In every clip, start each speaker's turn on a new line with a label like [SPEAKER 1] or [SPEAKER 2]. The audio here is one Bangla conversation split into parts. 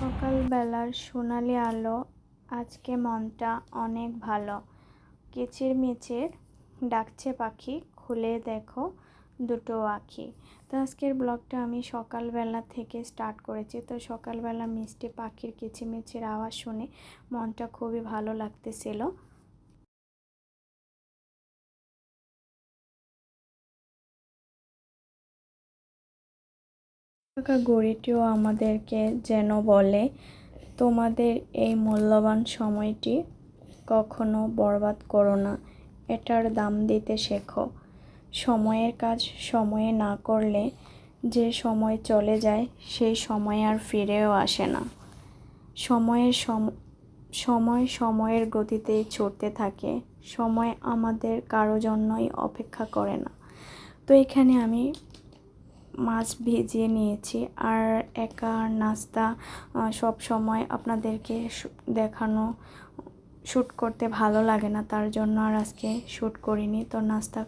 [SPEAKER 1] সকালবেলার সোনালি আলো, আজকে মনটা অনেক ভালো। কিচির মিচির ডাকছে পাখি, খুলে দেখো দুটো আঁখি। তো আজকের ব্লগটা আমি সকালবেলা থেকে স্টার্ট করেছি। তো সকালবেলা মিষ্টি পাখির কিচিমিচির আওয়াজ শুনে মনটা খুবই ভালো লাগতেছিল। থাকা গড়িটিও আমাদেরকে যেন বলে, তোমাদের এই মূল্যবান সময়টি কখনো বরবাদ করো না, এটার দাম দিতে শেখো। সময়ের কাজ সময়ে না করলে যে সময় চলে যায়, সেই সময় আর ফিরেও আসে না। সময়ের সম- সময় সময়ের গতিতে ছুটতে থাকে, সময় আমাদের কারও জন্যই অপেক্ষা করে না। তো এখানে আমি মাছ ভিজিয়ে নিয়েছি। আর একা নাস্তা সব সময় আপনাদেরকে দেখানো শ্যুট করতে ভালো লাগে না, তার জন্য আর আজকে শ্যুট করিনি। তো নাস্তা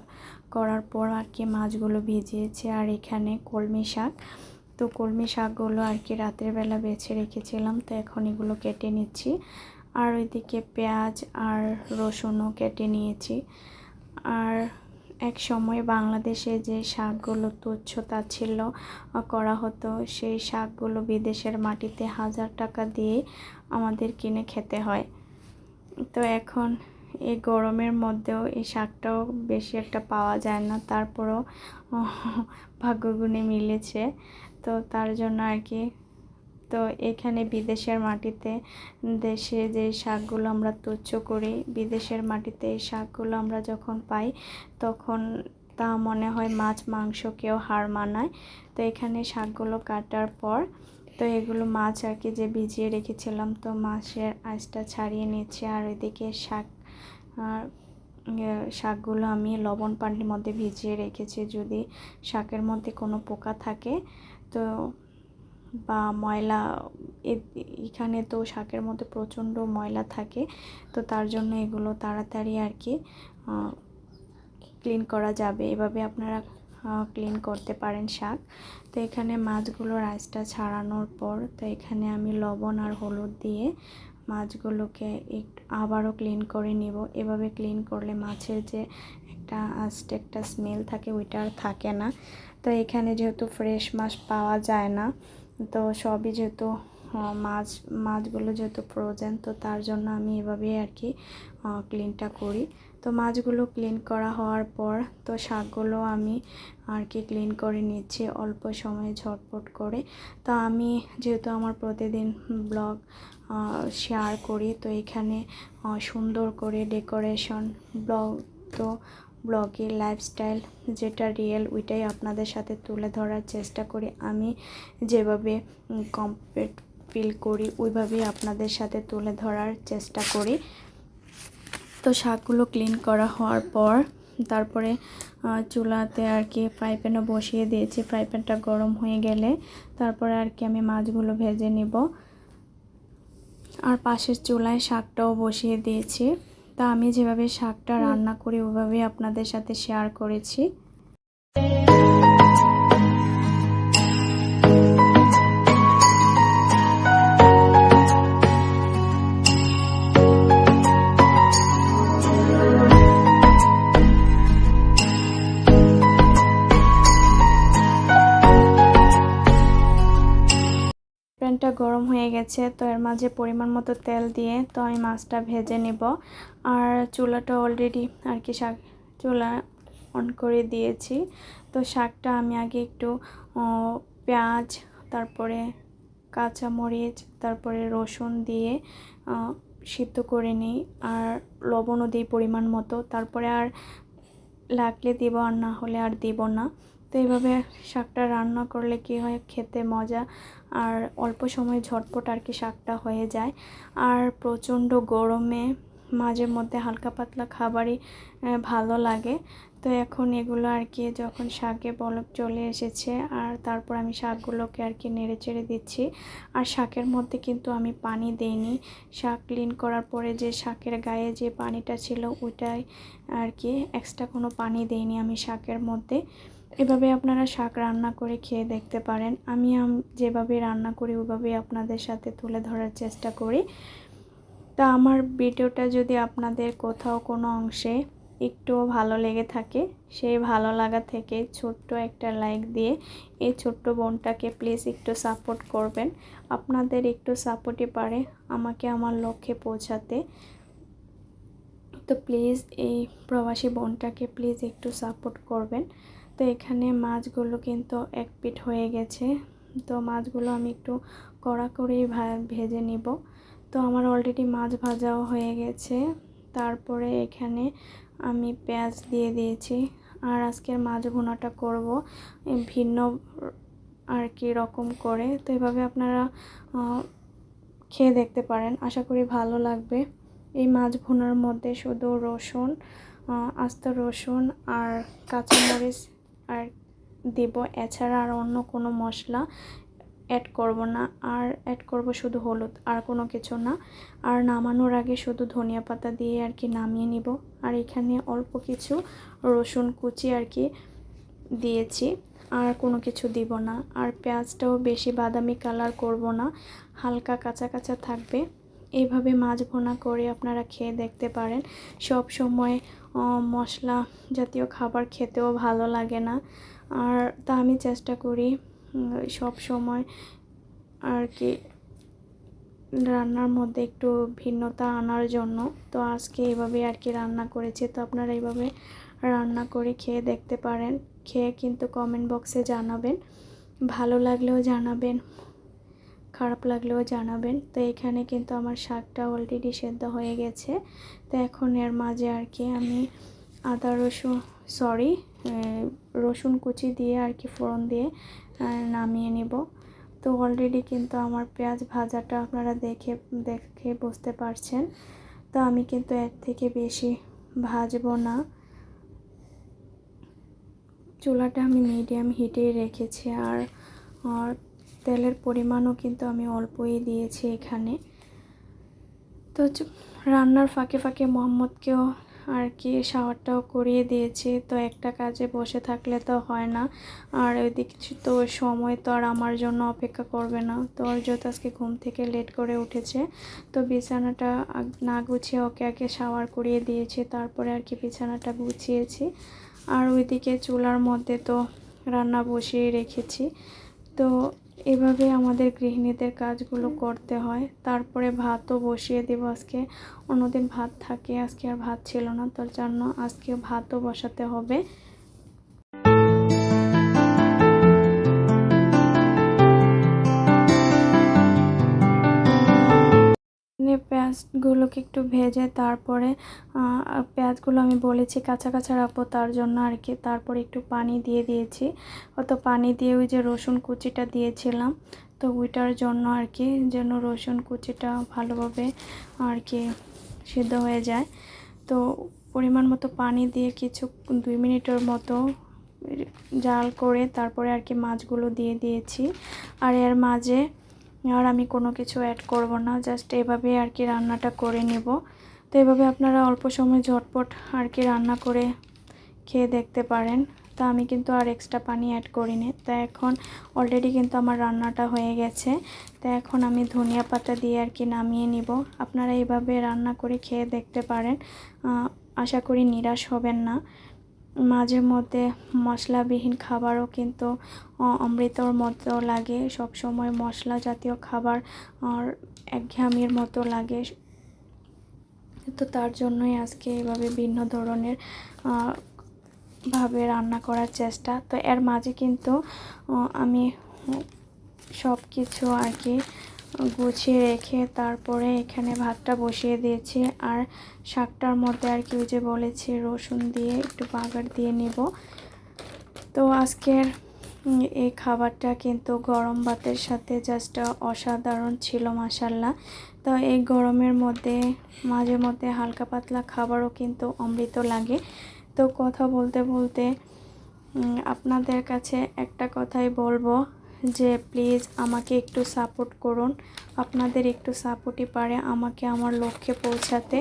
[SPEAKER 1] করার পর আর কি মাছগুলো ভিজিয়েছি। আর এখানে কলমি শাক। তো কলমি শাকগুলো আর কি রাতের বেছে রেখেছিলাম, তো এখন এগুলো কেটে নিচ্ছি। আর ওইদিকে পেঁয়াজ আর রসুনও কেটে নিয়েছি। আর এক সময় বাংলাদেশে যে শাকগুলো তুচ্ছ তাচ্ছিল্য করা হতো, সেই শাকগুলো বিদেশের মাটিতে হাজার টাকা দিয়ে আমাদের কিনে খেতে হয়। তো এখন এই গরমের মধ্যেও এই শাকটাও বেশি একটা পাওয়া যায় না, তারপরেও ভাগ্যগুণে মিলেছে। তো তার জন্য আর কি তো এখানে বিদেশের মাটিতে দেশে যে শাকগুলো আমরা তুচ্ছ করি বিদেশের মাটিতে এই শাকগুলো আমরা যখন পাই তখন তা মনে হয় মাছ মাংসকেও হার মানায়। তো এখানে শাকগুলো কাটার পর তো এগুলো মাছ আর কি যে ভিজিয়ে রেখেছিলাম তো মাছের আঁচটা ছাড়িয়ে নিচ্ছে আর ওইদিকে শাক ইয়ে, শাকগুলো আমি লবণ পানির মধ্যে ভিজিয়ে রেখেছি যদি শাকের মধ্যে কোনো পোকা থাকে। তো বা ময়লা এখানে তো শাকের মধ্যে প্রচণ্ড ময়লা থাকে, তো তার জন্য এগুলো তাড়াতাড়ি আর কি ক্লিন করা যাবে। এভাবে আপনারা ক্লিন করতে পারেন শাক। তো এখানে মাছগুলো রাইসটা ছাড়ানোর পর, তো এখানে আমি লবণ আর হলুদ দিয়ে মাছগুলোকে একটু আবারও ক্লিন করে নিব। এভাবে ক্লিন করলে মাছের যে একটা আস্তে একটা স্মেল থাকে, ওইটা আর থাকে না। তো এখানে যেহেতু ফ্রেশ মাছ পাওয়া যায় না তো সবই যেহেতু মাছ, মাছগুলো যেহেতু ফ্রোজেন তো তার জন্য আমি এভাবেই আর কি ক্লিনটা করি। তো মাছগুলো ক্লিন করা হওয়ার পর, তো শাকগুলো আমি আর কি ক্লিন করে নিচ্ছি অল্প সময়ে ঝটপট করে। তো আমি যেহেতু আমার প্রতিদিন ব্লগ শেয়ার করি, তো এখানে সুন্দর করে ডেকোরেশন ব্লগ তো ব্লগে লাইফস্টাইল যেটা রিয়েল ওইটাই আপনাদের সাথে তুলে ধরার চেষ্টা করি। আমি যেভাবে কমপ্লিট ফিল করি, ওইভাবেই আপনাদের সাথে তুলে ধরার চেষ্টা করি। তো শাকগুলো ক্লিন করা হওয়ার পর, তারপরে চুলাতে আর কি ফ্রাই প্যানও বসিয়ে দিয়েছি। ফ্রাই প্যানটা গরম হয়ে গেলে, তারপরে আর কি আমি মাছগুলো ভেজে নিব। আর পাশের চুলায় শাকটাও বসিয়ে দিয়েছি। তা আমি যেভাবে শাকটা রান্না করি ওভাবেই আপনাদের সাথে শেয়ার করেছি। হয়ে গেছে, তো এর মাঝে পরিমাণ মতো তেল দিয়ে তো আমি মাছটা ভেজে নেব। আর চুলাটা অলরেডি আর কি শাক, চুলা অন করে দিয়েছি। তো শাকটা আমি আগে একটু পেঁয়াজ, তারপরে কাঁচামরিচ, তারপরে রসুন দিয়ে সিদ্ধ করে নিই। আর লবণও দিই পরিমাণ মতো। তারপরে আর লাগলে দিব, আর না হলে আর দিব না। তো এইভাবে শাকটা রান্না করলে কি হয়? খেতে মজা। আর অল্প সময় ঝটপট আর কি শাকটা হয়ে যায়। আর প্রচণ্ড গরমে মাঝে মধ্যে হালকা পাতলা খাবারই ভালো লাগে। তো এখন এগুলো আর কি যখন শাকে বলক চলে এসেছে, আর তারপর আমি শাকগুলোকে আর কি নেড়ে চেড়ে দিচ্ছি। আর শাকের মধ্যে কিন্তু আমি পানি দিইনি। শাক ক্লিন করার পরে যে শাকের গায়ে যে পানিটা ছিল, ওইটাই আর কি এক্সট্রা কোনো পানি দিইনি আমি শাকের মধ্যে। এভাবে আপনারা শাক রান্না করে খেয়ে দেখতে পারেন। আমি যেভাবে রান্না করি ওভাবে আপনাদের সাথে তুলে ধরার চেষ্টা করি। তা আমার ভিডিওটা যদি আপনাদের কোথাও কোনো অংশে একটুও ভালো লেগে থাকে, সেই ভালো লাগা থেকে ছোট্ট একটা লাইক দিয়ে এই ছোট্ট বোনটাকে প্লিজ একটু সাপোর্ট করবেন। আপনাদের একটু সাপোর্টই পারে আমাকে আমার লক্ষ্যে পৌঁছাতে। তো প্লিজ এই প্রবাসী বোনটাকে প্লিজ একটু সাপোর্ট করবেন। তো এখানে মাছগুলো কিন্তু এক পিট হয়ে গেছে। তো মাছগুলো আমি একটু কড়া করেই ভা- ভেজে নিব। তো আমার অলরেডি মাছ ভাজাও হয়ে গেছে। তারপরে এখানে আমি পেঁয়াজ দিয়ে দিয়েছি। আর আজকের মাছ ভুনাটা করব ভিন্ন আর কি রকম করে। তো এভাবে আপনারা খেয়ে দেখতে পারেন। আশা করি ভালো লাগবে। এই মাছ ভুনার মধ্যে শুধু রসুন আস্ত রসুন আর কাঁচামরিচ আর দিব, এছাড়া আর অন্য কোনো মশলা অ্যাড করব না। আর অ্যাড করব শুধু হলুদ, আর কোনো কিছু না। আর নামানোর আগে শুধু ধনিয়া পাতা দিয়ে আর কি নামিয়ে নিব। আর এখানে অল্প কিছু রসুন কুচি আর কি দিয়েছি। আর কোনো কিছু দিব না। আর পেঁয়াজটাও বেশি বাদামি কালার করব না। হালকা কাঁচা কাঁচা থাকবে। এইভাবে মাছ ভোনা করে আপনারা খেয়ে দেখতে পারেন। সব সময় মশলা জাতীয় খাবার খেতেও ভালো লাগে না। আর তা আমি চেষ্টা করি সব সময় আর কি রান্নার মধ্যে একটু ভিন্নতা আনার জন্য। তো আজকে এইভাবে আর কি রান্না করেছি। তো আপনারা এইভাবে রান্না করে খেয়ে দেখতে পারেন। খেয়ে কিন্তু কমেন্ট বক্সে জানাবেন। ভালো লাগলেও জানাবেন। খারাপ লাগলেও জানাবেন। তো এখানে কিন্তু আমার শাকটা অলরেডি সেদ্ধ হয়ে গেছে। তো এখন এর মাঝে আর কি আমি আদা, রসুন সরি রসুন কুচি দিয়ে আর কি ফোড়ন দিয়ে নামিয়ে নিব। তো অলরেডি কিন্তু আমার পেঁয়াজ ভাজাটা আপনারা দেখে দেখে বুঝতে পারছেন। তো আমি কিন্তু এর থেকে বেশি ভাজবো না। চুলাটা আমি মিডিয়াম হিটেই রেখেছি আর আর তেলের পরিমাণও কিন্তু আমি অল্পই দিয়েছি এখানে। তো রান্নার ফাঁকে ফাঁকে মোহাম্মদকেও আর কি শাওয়ারটাও করিয়ে দিয়েছি। তো একটা কাজে বসে থাকলে তো হয় না। আর ওইদিকে তো সময় তো আর আমার জন্য অপেক্ষা করবে না। তো ওর যত আজকে ঘুম থেকে লেট করে উঠেছে। তো বিছানাটা না গুছিয়ে ওকে আগে শাওয়ার করিয়ে দিয়েছি। তারপরে আর কি বিছানাটা গুছিয়েছি। আর ওইদিকে চুলার মধ্যে তো রান্না বসিয়ে রেখেছি। তো এভাবে আমাদের গৃহিণীদের কাজগুলো করতে হয়। তারপরে ভাতও বসিয়ে দেবো আজকে। অন্যদিন ভাত থাকে, আজকে আর ভাত ছিল না। তার জন্য আজকে ভাতও বসাতে হবে। পেঁয়াজগুলোকে একটু ভেজে তারপরে পেঁয়াজগুলো আমি বলেছি কাঁচা কাঁচা রাখব তার জন্য আর কি। তারপরে একটু পানি দিয়ে দিয়েছি। অত পানি দিয়ে ওই যে রসুন কুচিটা দিয়েছিলাম। তো ওইটার জন্য আর কি যেন রসুন কুচিটা ভালোভাবে আর কি সিদ্ধ হয়ে যায়। তো পরিমাণ মতো পানি দিয়ে কিছু, দুই মিনিটের মতো জাল করে তারপরে আর কি মাছগুলো দিয়ে দিয়েছি। আর এর মাঝে আর আমি কোনো কিছু অ্যাড করব না জাস্ট এভাবে আর কি রান্নাটা করে নেব। তো এভাবে আপনারা অল্প সময় ঝটপট আর কি রান্না করে খেয়ে দেখতে পারেন। তা আমি কিন্তু আর এক্সট্রা পানি অ্যাড করিনি। তা এখন অলরেডি কিন্তু আমার রান্নাটা হয়ে গেছে। তা এখন আমি ধনিয়া পাতা দিয়ে আর কি নামিয়ে নিব। আপনারা এইভাবে রান্না করে খেয়ে দেখতে পারেন। আশা করি নিরাশ হবেন না। মাঝে মধ্যে মশলাবিহীন খাবারও কিন্তু অমৃতর মতো লাগে। সব সময় মশলা জাতীয় খাবার একঘেয়ামির মতো লাগে। তো তার জন্যই আজকে এভাবে ভিন্ন ধরনের ভাবে রান্না করার চেষ্টা। তো এর মাঝে কিন্তু আমি সব কিছু আর কি গুছিয়ে রেখে তারপরে এখানে ভাতটা বসিয়ে দিয়েছি। আর শাকটার মধ্যে আর কি যে বলেছি, রসুন দিয়ে একটু বাগার দিয়ে নিব। তো আজকের এই খাবারটা কিন্তু গরম ভাতের সাথে জাস্ট অসাধারণ ছিল মাসাল্লাহ তো এই গরমের মধ্যে, মাঝে মধ্যে হালকা পাতলা খাবারও কিন্তু অমৃত লাগে। তো কথা বলতে বলতে আপনাদের কাছে একটা কথাই বলব যে প্লিজ আমাকে একটু সাপোর্ট করুন। আপনাদের একটু সাপোর্টই পারে আমাকে আমার লক্ষ্যে পৌঁছাতে।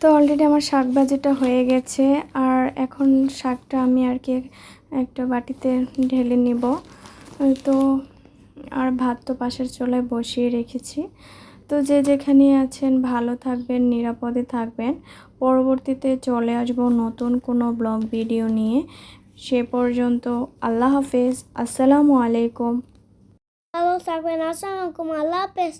[SPEAKER 1] তো অলরেডি আমার শাক ভাজিটা হয়ে গেছে, আর এখন শাকটা আমি আর কি একটা বাটিতে ঢেলে নিব। তো আর ভাত তো পাশের চুলায় বসিয়ে রেখেছি। তো যে যেখানে আছেন, ভালো থাকবেন, নিরাপদে থাকবেন। পরবর্তীতে চলে আসব নতুন কোনো ব্লগ ভিডিও নিয়ে। সে পর্যন্ত আল্লাহ হাফেজ। আসসালামু আলাইকুম।
[SPEAKER 2] ভালো থাকবেন। আসসালামু আলাইকুম। আল্লাহ হাফেজ।